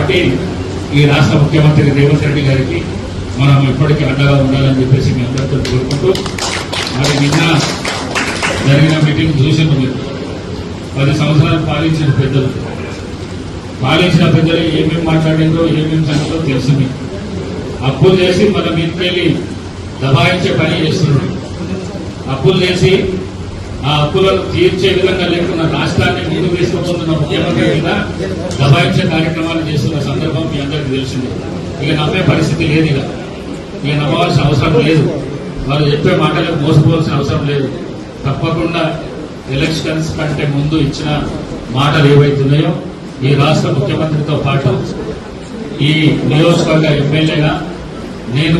కాబట్టి ఈ రాష్ట్ర ముఖ్యమంత్రి రేవంత్ రెడ్డి గారికి మనం ఇప్పటికీ అండగా ఉండాలని చెప్పేసి మీ అందరితో కోరుకుంటూ మరి నిన్న జరిగిన మీటింగ్ చూసిన మీరు పది సంవత్సరాలు పాలించిన పెద్దలు. పాలించిన పెద్దలు ఏమేమి మాట్లాడిందో ఏమేమి సంగతో తెలిసింది. అప్పులు చేసి మన మీదకెళ్ళి దబాయించే పని చేస్తున్నాడు. అప్పులు చేసి ఆ అప్పులను తీర్చే విధంగా లేకుండా రాష్ట్రాన్ని ముందుకు తీసుకుపోతున్న ముఖ్యమంత్రి మీద దబాయించే కార్యక్రమాలు చేస్తున్నారు తెలిసింది ఇక నమ్మే పరిస్థితి లేదు ఇక. ఇక నమ్మవలసిన అవసరం లేదు. వారు చెప్పే మాటలకు మోసపోవాల్సిన అవసరం లేదు. తప్పకుండా ఎలక్షన్స్ కంటే ముందు ఇచ్చిన మాటలు ఏవైతున్నాయో ఈ రాష్ట్ర ముఖ్యమంత్రితో పాటు ఈ నియోజకవర్గ ఎమ్మెల్యేగా నేను